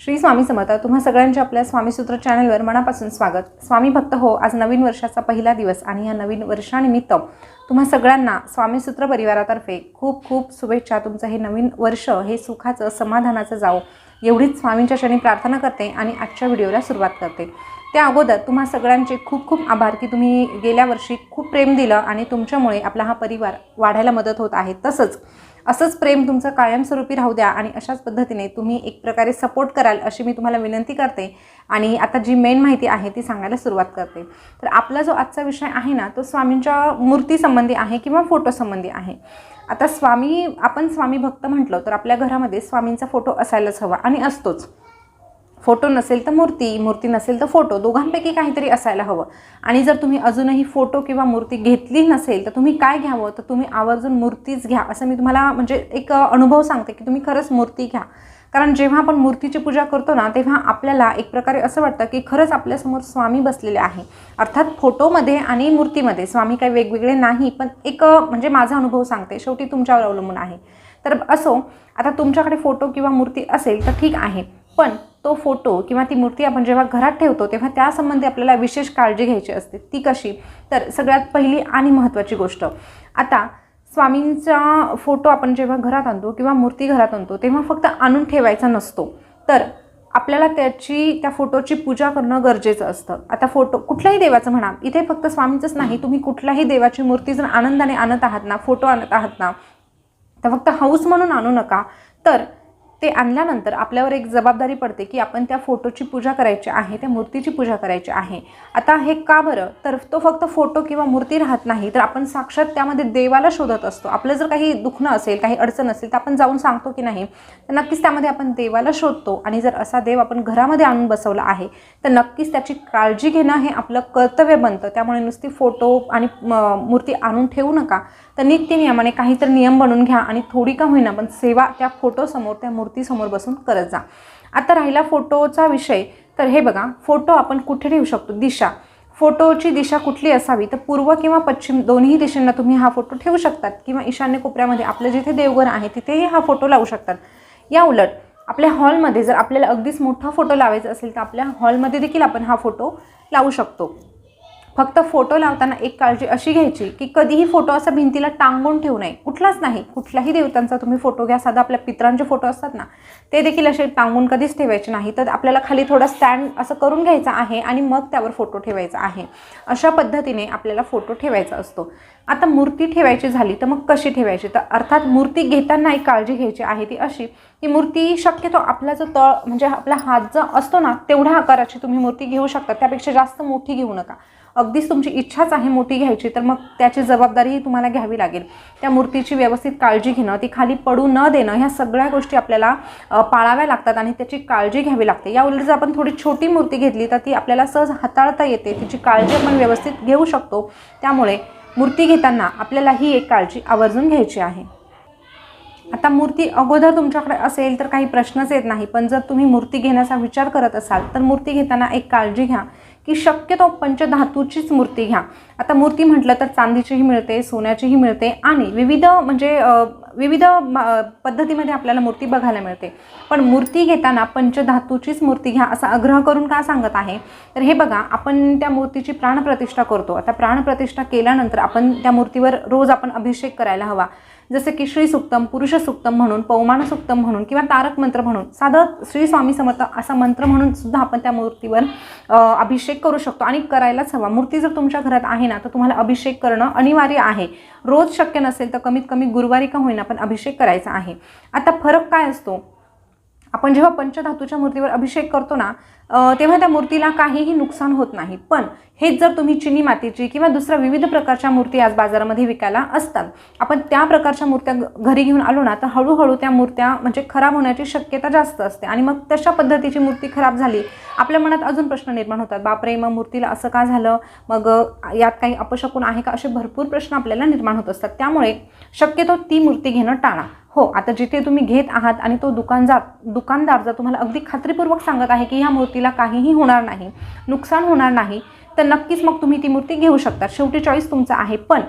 श्री स्वामी समर्थ तुम्हा सगळ्यांच्या आपल्या स्वामीसूत्र चॅनलवर मनापासून स्वागत. स्वामी भक्त हो आज नवीन वर्षाचा पहिला दिवस आणि या नवीन वर्षानिमित्त तुम्हा सगळ्यांना स्वामीसूत्र परिवारातर्फे खूप खूप शुभेच्छा. तुमचं हे नवीन वर्ष हे सुखाचं समाधानाचं जावं. एवढीच स्वामींच्या क्षणी प्रार्थना करते आणि आजच्या व्हिडिओला सुरुवात करते. त्या अगोदर तुम्हा सगळ्यांचे खूप खूप आभार की तुम्ही गेल्या वर्षी खूप प्रेम दिलं आणि तुमच्यामुळे आपला हा परिवार वाढायला मदत होत आहे. तसंच असंच प्रेम तुमचं कायमस्वरूपी राहू द्या आणि अशाच पद्धतीने तुम्ही एक प्रकारे सपोर्ट कराल अशी मी तुम्हाला विनंती करते. आणि आता जी मेन माहिती आहे ती सांगायला सुरुवात करते. तर आपला जो आजचा विषय आहे ना तो स्वामींच्या मूर्तीसंबंधी आहे किंवा फोटोसंबंधी आहे. आता स्वामी आपण स्वामी भक्त म्हटलं तर आपल्या घरामध्ये स्वामींचा फोटो असायलाच हवा आणि असतोच. फोटो नसेल तर मूर्ती मूर्ती नसेल तर फोटो. दोघांपैकी काहीतरी असायला हवं. आणि जर तुम्ही अजूनही फोटो किंवा मूर्ती घेतली नसेल तर तुम्ही काय घ्यावं? तर तुम्ही आवर्जून मूर्तीच घ्या. असं मी तुम्हाला म्हणजे एक अनुभव सांगते की तुम्ही खरंच मूर्ती घ्या. कारण जेव्हा आपण मूर्तीची पूजा करतो ना तेव्हा आपल्याला एक प्रकारे असं वाटतं की खरंच आपल्यासमोर स्वामी बसलेले आहे. अर्थात फोटोमध्ये आणि मूर्तीमध्ये स्वामी काही वेगवेगळे नाही पण एक म्हणजे माझा अनुभव सांगते. शेवटी तुमच्यावर अवलंबून आहे. तर असो आता तुमच्याकडे फोटो किंवा मूर्ती असेल तर ठीक आहे. पण तो फोटो किंवा ती मूर्ती आपण जेव्हा घरात ठेवतो तेव्हा त्यासंबंधी आपल्याला विशेष काळजी घ्यायची असते. ती कशी? तर सगळ्यात पहिली आणि महत्त्वाची गोष्ट. आता स्वामींचा फोटो आपण जेव्हा घरात आणतो किंवा मूर्ती घरात आणतो तेव्हा फक्त आणून ठेवायचा नसतो. तर आपल्याला त्याची त्या फोटोची पूजा करणं गरजेचं असतं. आता फोटो कुठल्याही देवाचं म्हणा इथे फक्त स्वामींचंच नाही तुम्ही कुठल्याही देवाची मूर्ती जर आनंदाने आणत आहात ना फोटो आणत आहात ना तर फक्त हाऊस म्हणून आणू नका. तर ते आणल्यानंतर आपल्यावर एक जबाबदारी पडते की आपण त्या फोटोची पूजा करायची आहे त्या मूर्तीची पूजा करायची आहे. आता हे का बरं? तर तो फक्त फोटो किंवा मूर्ती राहत नाही तर आपण साक्षात त्यामध्ये देवाला शोधत असतो. आपलं जर काही दुखणं असेल काही अडचण असेल तर आपण जाऊन सांगतो की नाही तर नक्कीच त्यामध्ये आपण देवाला शोधतो. आणि जर असा देव आपण घरामध्ये आणून बसवला आहे तर नक्कीच त्याची काळजी घेणं हे आपलं कर्तव्य बनतं. त्यामुळे नुसती फोटो आणि मूर्ती आणून ठेवू नका. तर नित्य नियमाने काहीतरी नियम बनवून घ्या आणि थोडी का होईना पण सेवा त्या फोटोसमोर त्या मूर्ती मूर्तीसमोर बसून करत जा. आता राहिला फोटोचा विषय. तर हे बघा फोटो आपण कुठे ठेवू शकतो? दिशा. फोटोची दिशा कुठली असावी? तर पूर्व किंवा पश्चिम दोन्ही दिशेंना तुम्ही हा फोटो ठेवू शकतात. किंवा ईशान्य कोपऱ्यामध्ये आपलं जिथे देवघर आहे तिथेही हा फोटो लावू शकतात. या उलट आपल्या हॉलमध्ये जर आपल्याला अगदीच मोठा फोटो लावायचा असेल तर आपल्या हॉलमध्ये देखील आपण हा फोटो लावू शकतो. फक्त फोटो लावताना एक काळजी अशी घ्यायची की कधीही फोटो असा भिंतीला टांगून ठेवू नये. कुठलाच नाही. कुठल्याही देवतांचा तुम्ही फोटो घ्या. साधा आपल्या पित्रांचे फोटो असतात ना ते देखील असे टांगून कधीच ठेवायचे नाही. तर आपल्याला खाली थोडा स्टँड असं करून घ्यायचा आहे आणि मग त्यावर फोटो ठेवायचा आहे. अशा पद्धतीने आपल्याला फोटो ठेवायचा असतो. आता मूर्ती ठेवायची झाली तर मग कशी ठेवायची? तर अर्थात मूर्ती घेताना एक काळजी घ्यायची आहे ती अशी की मूर्ती शक्यतो आपला जो तळ म्हणजे आपला हात जो असतो ना तेवढ्या आकाराची तुम्ही मूर्ती घेऊ शकता. त्यापेक्षा जास्त मोठी घेऊ नका. अगदीच तुमची इच्छाच आहे मोठी घ्यायची तर मग त्याची जबाबदारीही तुम्हाला घ्यावी लागेल. त्या मूर्तीची व्यवस्थित काळजी घेणं ती खाली पडू न देणं ह्या सगळ्या गोष्टी आपल्याला पाळाव्या लागतात आणि त्याची काळजी घ्यावी लागते. या उलट जर आपण थोडी छोटी मूर्ती घेतली तर ती आपल्याला सहज हाताळता येते. तिची काळजी आपण व्यवस्थित घेऊ शकतो. त्यामुळे मूर्ती घेताना आपल्याला ही एक काळजी आवर्जून घ्यायची आहे. आता मूर्ती अगोदर तुमच्याकडे असेल तर काही प्रश्नच येत नाही. पण जर तुम्ही मूर्ती घेण्याचा विचार करत असाल तर मूर्ती घेताना एक काळजी घ्या. की शक्यतो पंचधातूचीच मूर्ती घ्या. आता मूर्ती म्हटलं तर चांदीचीही मिळते सोन्याचीही मिळते आणि विविध म्हणजे विविध पद्धतीमध्ये आपल्याला मूर्ती बघायला मिळते. पण मूर्ती घेताना पंचधातूचीच मूर्ती घ्या असा आग्रह करून का सांगत आहे? तर हे बघा आपण त्या मूर्तीची प्राणप्रतिष्ठा करतो. आता प्राणप्रतिष्ठा केल्यानंतर आपण त्या मूर्तीवर रोज आपण अभिषेक करायला हवा. जसे की श्री सुक्तम पुरुष सुक्तम म्हणून पौमान सुक्तम म्हणून किंवा तारक मंत्र म्हणून साधं श्री स्वामी समर्थ असा मंत्र म्हणून सुद्धा आपण त्या मूर्तीवर अभिषेक करू शकतो आणि करायलाच हवा. मूर्ती जर तुमच्या घरात आहे ना तर तुम्हाला अभिषेक करणं अनिवार्य आहे. रोज शक्य नसेल तर कमीत कमी गुरुवारी का होईना पण अभिषेक करायचा आहे. आता फरक काय असतो? आपण जेव्हा पंचधातूच्या मूर्तीवर अभिषेक करतो ना तेव्हा त्या मूर्तीला काहीही नुकसान होत नाही. पण हेच जर तुम्ही चिनी मातीची किंवा दुसऱ्या विविध प्रकारच्या मूर्ती आज बाजारामध्ये विकायला असतात आपण त्या प्रकारच्या मूर्त्या घरी घेऊन आलो ना तर हळूहळू त्या मूर्त्या म्हणजे खराब होण्याची शक्यता जास्त असते आणि मग तशा पद्धतीची मूर्ती खराब झाली आपल्या मनात अजून प्रश्न निर्माण होतात. बापरे मग मूर्तीला असं का झालं? मग यात काही अपशकून आहे का? असे भरपूर प्रश्न आपल्याला निर्माण होत असतात. त्यामुळे शक्यतो ती मूर्ती घेणं टाळा. हो आता जिथे तुम्ही घेत आहात आणि तो दुकानदार दुकानदार जर तुम्हाला अगदी खात्रीपूर्वक सांगत आहे की ह्या मूर्तीला काहीही होणार नाही नुकसान होणार नाही तर नक्कीच मग तुम्ही ती मूर्ती घेऊ शकता. शेवटी चॉईस तुमचा आहे. पण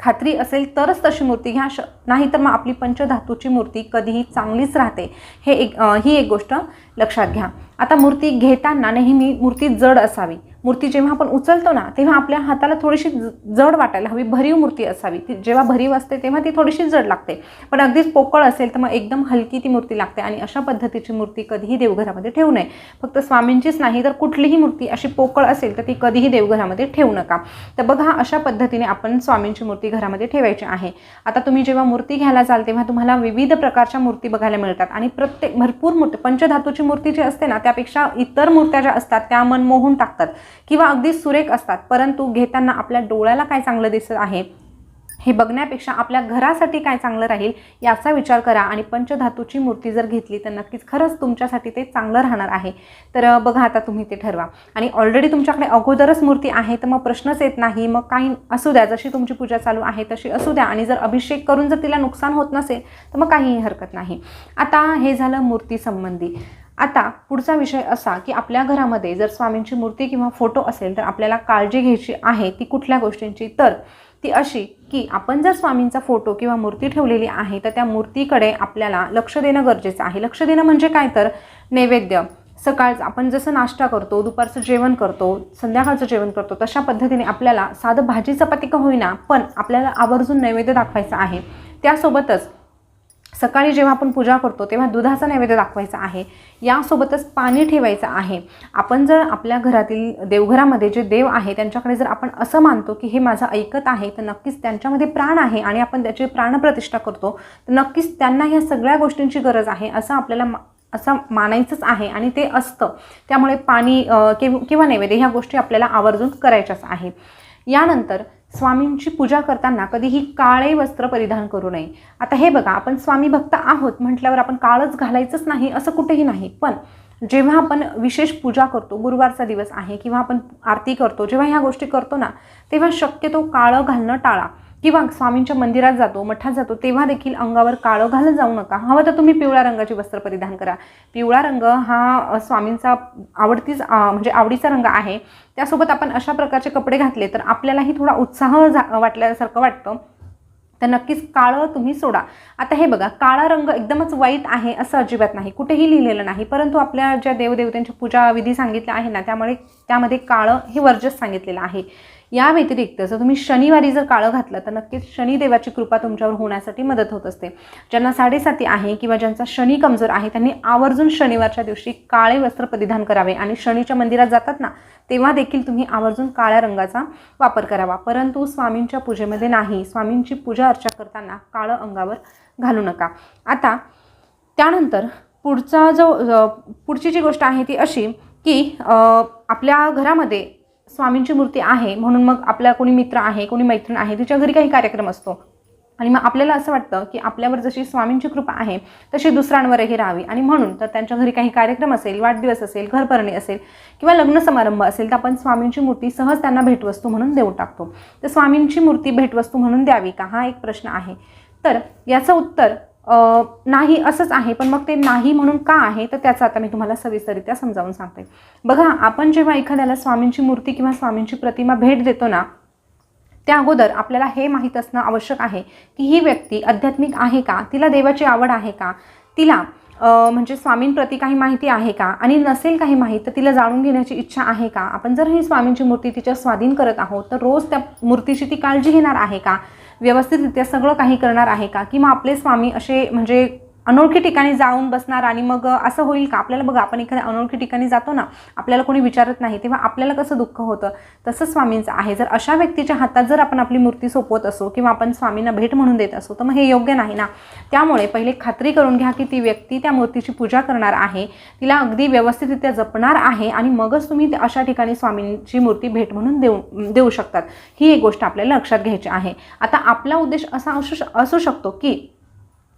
खात्री असेल तरच तशी मूर्ती घ्या. श नाही तर मग आपली पंचधातूची मूर्ती कधीही चांगलीच राहते. हे एक ही एक गोष्ट लक्षात घ्या. आता मूर्ती घेताना नेहमी मूर्ती जड असावी. मूर्ती जेव्हा आपण उचलतो ना तेव्हा आपल्या हाताला थोडीशी ज- जड वाटायला हवी भरीव मूर्ती असावी. ती जेव्हा भरीव असते तेव्हा ती थोडीशी जड लागते. पण अगदीच पोकळ असेल तर मग एकदम हलकी ती मूर्ती लागते आणि अशा पद्धतीची मूर्ती कधीही देवघरामध्ये ठेवू नये. फक्त स्वामींचीच नाही तर कुठलीही मूर्ती अशी पोकळ असेल तर ती कधीही देवघरामध्ये ठेवू नका. तर बघा अशा पद्धतीने आपण स्वामींची मूर्ती घरामध्ये ठेवायची आहे. आता तुम्ही जेव्हा मूर्ती घ्यायला जाल तेव्हा तुम्हाला विविध प्रकारच्या मूर्ती बघायला मिळतात आणि प्रत्येक भरपूर मूर्ती पंचधातूची मूर्ती जी असते ना त्यापेक्षा इतर मूर्त्या ज्या असतात त्या मन मोहून टाकतात. किंवा अगदी सुरेख असतात. परंतु घेताना आपल्या डोळ्याला काय चांगलं दिसत आहे हे बघण्यापेक्षा आपल्या घरासाठी काय चांगलं राहील याचा विचार करा आणि पंचधातूची मूर्ती जर घेतली तर नक्कीच खरंच तुमच्यासाठी ते चांगलं राहणार आहे. तर बघा आता तुम्ही ते ठरवा. आणि ऑलरेडी तुमच्याकडे अगोदरच मूर्ती आहे तर मग प्रश्नच येत नाही. मग काही असू द्या जशी तुमची पूजा चालू आहे तशी असू द्या आणि जर अभिषेक करून जर तिला नुकसान होत नसेल तर मग काहीही हरकत नाही. आता हे झालं मूर्तीसंबंधी आता पुढचा विषय असा की आपल्या घरामध्ये जर स्वामींची मूर्ती किंवा फोटो असेल तर आपल्याला काळजी घ्यायची आहे ती कुठल्या गोष्टींची? तर ती अशी की आपण जर स्वामींचा फोटो किंवा मूर्ती ठेवलेली आहे तर त्या मूर्तीकडे आपल्याला लक्ष देणं गरजेचं आहे. लक्ष देणं म्हणजे काय? तर नैवेद्य. सकाळचं आपण जसं नाश्ता करतो दुपारचं जेवण करतो संध्याकाळचं जेवण करतो तशा पद्धतीने आपल्याला साधं भाजी चपाती का होईना पण आपल्याला आवर्जून नैवेद्य दाखवायचं आहे. त्यासोबतच सकाळी जेव्हा आपण पूजा करतो तेव्हा दुधाचा नैवेद्य दाखवायचा आहे. यासोबतच पाणी ठेवायचं आहे. आपण जर आपल्या घरातील देवघरामध्ये जे देव आहे त्यांच्याकडे जर आपण असं मानतो की हे माझं ऐकत आहे तर नक्कीच त्यांच्यामध्ये प्राण आहे आणि आपण त्याची प्राणप्रतिष्ठा करतो तर नक्कीच त्यांना ह्या सगळ्या गोष्टींची गरज आहे असं आपल्याला मा असं मानायचंच आहे आणि ते असतं. त्यामुळे पाणी किंवा नैवेद्य ह्या गोष्टी आपल्याला आवर्जून करायच्याच आहे. यानंतर स्वामींची पूजा करताना कधीही काळे वस्त्र परिधान करू नये. आता हे बघा आपण स्वामी भक्त आहोत म्हटल्यावर आपण काळच घालायचंच नाही असं कुठेही नाही. पण जेव्हा आपण विशेष पूजा करतो गुरुवारचा दिवस आहे किंवा आपण आरती करतो जेव्हा ह्या गोष्टी करतो ना तेव्हा शक्यतो काळं घालणं टाळा. किंवा स्वामींच्या मंदिरात जातो मठात जातो तेव्हा देखील अंगावर काळं घालत जाऊ नका. हवं तर तुम्ही पिवळ्या रंगाची वस्त्र परिधान करा. पिवळा रंग हा स्वामींचा आवडतीच म्हणजे आवडीचा रंग आहे. त्यासोबत आपण अशा प्रकारचे कपडे घातले तर आपल्यालाही थोडा उत्साह झा वाटल्यासारखं वाटतं. तर नक्कीच काळं तुम्ही सोडा. आता हे बघा काळा रंग एकदमच वाईट आहे असं अजिबात नाही. कुठेही लिहिलेलं नाही. परंतु आपल्या ज्या देवदेवतांच्या पूजा विधी सांगितल्या आहे ना त्यामुळे त्यामध्ये काळं हे वर्जस सांगितलेलं आहे. या व्यतिरिक्त जर तुम्ही शनिवारी जर काळं घातलं तर नक्कीच शनिदेवाची कृपा तुमच्यावर होण्यासाठी मदत होत असते. ज्यांना साडेसाती आहे किंवा ज्यांचा शनी कमजोर आहे त्यांनी आवर्जून शनिवारच्या दिवशी काळे वस्त्र परिधान करावे आणि शनीच्या मंदिरात जातात ना तेव्हा देखील तुम्ही आवर्जून काळ्या रंगाचा वापर करावा. परंतु स्वामींच्या पूजेमध्ये नाही. स्वामींची पूजा अर्चा करताना काळं अंगावर घालू नका. आता त्यानंतर पुढचा जो पुढची जी गोष्ट आहे ती अशी की आपल्या घरामध्ये स्वामींची मूर्ती आहे म्हणून मग आपला कोणी मित्र आहे कोणी मैत्रीण आहे तिच्या घरी काही कार्यक्रम असतो. आणि मग आपल्याला असं वाटतं की आपल्यावर जशी स्वामींची कृपा आहे तशी दुसऱ्यांवरही राहावी. आणि म्हणून तर त्यांच्या घरी काही कार्यक्रम असेल वाढदिवस असेल घरभरणी असेल किंवा लग्न समारंभ असेल तर आपण स्वामींची मूर्ती सहज त्यांना भेटवस्तू म्हणून देऊ टाकतो. तर स्वामींची मूर्ती भेटवस्तू म्हणून द्यावी का? हा एक प्रश्न आहे. तर याचं उत्तर नाही असंच आहे पण मग ते नाही म्हणून का आहे तर त्याचं आता मी तुम्हाला सविस्तरित्या समजावून सांगते. बघा आपण जेव्हा एखाद्याला स्वामींची मूर्ती किंवा स्वामींची प्रतिमा भेट देतो ना त्या अगोदर आपल्याला हे माहीत असणं आवश्यक आहे की ही व्यक्ती आध्यात्मिक आहे का? तिला देवाची आवड आहे का? तिला म्हणजे स्वामींप्रती काही माहिती आहे का? आणि नसेल काही माहीत तर तिला जाणून घेण्याची इच्छा आहे का? आपण जर ही स्वामींची मूर्ती तिच्या स्वाधीन करत आहोत तर रोज त्या मूर्तीची ती काळजी घेणार आहे का? व्यवस्थितरित्या सगळं काही करणार आहे का? किंवा आपले स्वामी असे म्हणजे अनोळखी ठिकाणी जाऊन बसणार आणि मग असं होईल का? आपल्याला बघा आपण एखाद्या अनोळखी ठिकाणी जातो ना आपल्याला कोणी विचारत नाही तेव्हा आपल्याला कसं दुःख होतं? तसं स्वामींचं आहे. जर अशा व्यक्तीच्या हातात जर आपण आपली मूर्ती सोपवत असो किंवा आपण स्वामींना भेट म्हणून देत असो तर मग हे योग्य नाही ना? त्यामुळे पहिले खात्री करून घ्या की ती व्यक्ती त्या मूर्तीची पूजा करणार आहे तिला अगदी व्यवस्थितरित्या जपणार आहे आणि मगच तुम्ही अशा ठिकाणी स्वामींची मूर्ती भेट म्हणून देऊ देऊ शकतात. ही एक गोष्ट आपल्याला लक्षात घ्यायची आहे. आता आपला उद्देश असा असू श- असू शकतो की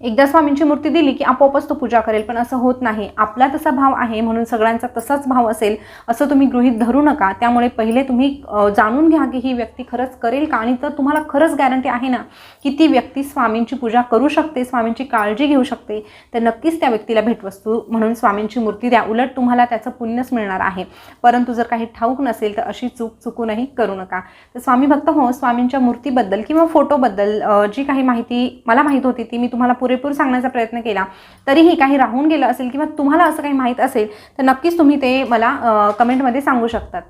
एकदा स्वामींची मूर्ती दिली की आपोआपच तो पूजा करेल पण असं होत नाही. आपला तसा भाव आहे म्हणून सगळ्यांचा तसाच भाव असेल असं तुम्ही गृहीत धरू नका. त्यामुळे पहिले तुम्ही जाणून घ्या की ही व्यक्ती खरंच करेल का? आणि तर तुम्हाला खरंच गॅरंटी आहे ना की ती व्यक्ती स्वामींची पूजा करू शकते स्वामींची काळजी घेऊ शकते. तर नक्कीच त्या व्यक्तीला भेटवस्तू म्हणून स्वामींची मूर्ती द्या. उलट तुम्हाला त्याचं पुण्यच मिळणार आहे. परंतु जर काही ठाऊक नसेल तर अशी चूक चुकूनही करू नका. तर स्वामी भक्त हो स्वामींच्या मूर्तीबद्दल किंवा फोटोबद्दल जी काही माहिती मला माहीत होती ती मी तुम्हाला पुरेपूर सांगण्याचा प्रयत्न केला तरीही काही राहून गेलं असेल किंवा तुम्हाला असं काही माहीत असेल तर नक्कीच तुम्ही ते मला कमेंटमध्ये सांगू शकतात.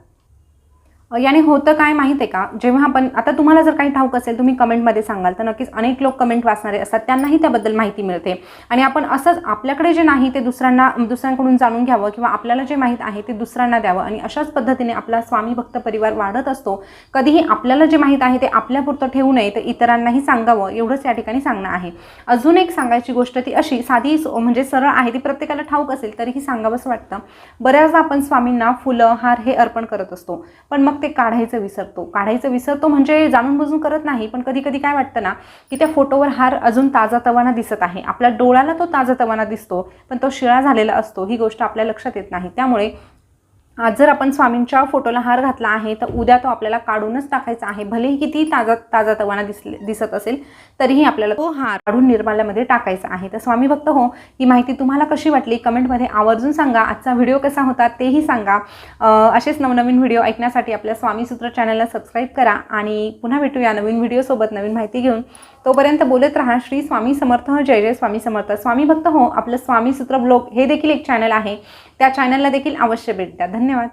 याने होतं काय माहीत आहे का? जेव्हा आपण आता तुम्हाला जर काही ठाऊक असेल तुम्ही कमेंटमध्ये सांगाल तर नक्कीच अनेक लोक कमेंट वाचणारे असतात. त्यांनाही त्याबद्दल माहिती मिळते. आणि आपण असंच आपल्याकडे जे नाही ते दुसऱ्यांना दुसऱ्यांकडून जाणून घ्यावं किंवा आपल्याला जे माहीत आहे ते दुसऱ्यांना द्यावं. आणि अशाच पद्धतीने आपला स्वामी भक्त परिवार वाढत असतो. कधीही आपल्याला जे माहीत आहे ते आपल्यापुरतं ठेवू नये तर इतरांनाही सांगावं एवढंच या ठिकाणी सांगणं आहे. अजून एक सांगायची गोष्ट ती अशी साधी म्हणजे सरळ आहे ती प्रत्येकाला ठाऊक असेल तरीही सांगावंसं वाटतं. बऱ्याचदा आपण स्वामींना फुलं हार हे अर्पण करत असतो. पण मग ते काढायचं विसरतो. काढायचं विसरतो म्हणजे जाणून बुजून करत नाही पण कधी कधी काय वाटतं ना की त्या फोटोवर हार अजून ताजा तवाना दिसत आहे. आपल्या डोळ्याला तो ताजा तवाना दिसतो पण तो शिळा झालेला असतो ही गोष्ट आपल्या लक्षात येत नाही. त्यामुळे आज जर आपण स्वामींच्या फोटोला हार घातला आहे तर उद्या तो आपल्याला काढूनच टाकायचा आहे. भलेही किती ताजा ताजा तवाना दिसले दिसत असेल तरीही आपल्याला तो हार काढून निर्माल्यामध्ये टाकायचा आहे. तर स्वामी भक्त हो ही माहिती तुम्हाला कशी वाटली? कमेंटमध्ये आवर्जून सांगा. आजचा व्हिडिओ कसा होता तेही सांगा. असेच नवनवीन व्हिडिओ ऐकण्यासाठी आपल्या स्वामी सूत्र चॅनलला सबस्क्राईब करा आणि पुन्हा भेटूया नवीन व्हिडिओसोबत नवीन माहिती घेऊन. तोपर्यंत बोलत राहा. श्री स्वामी समर्थ. जय जय स्वामी समर्थ. स्वामी भक्त हो आपलं स्वामी सूत्र ब्लॉग हे देखील एक चॅनल आहे. त्या चॅनलला देखील अवश्य भेट द्या. धन्यवाद.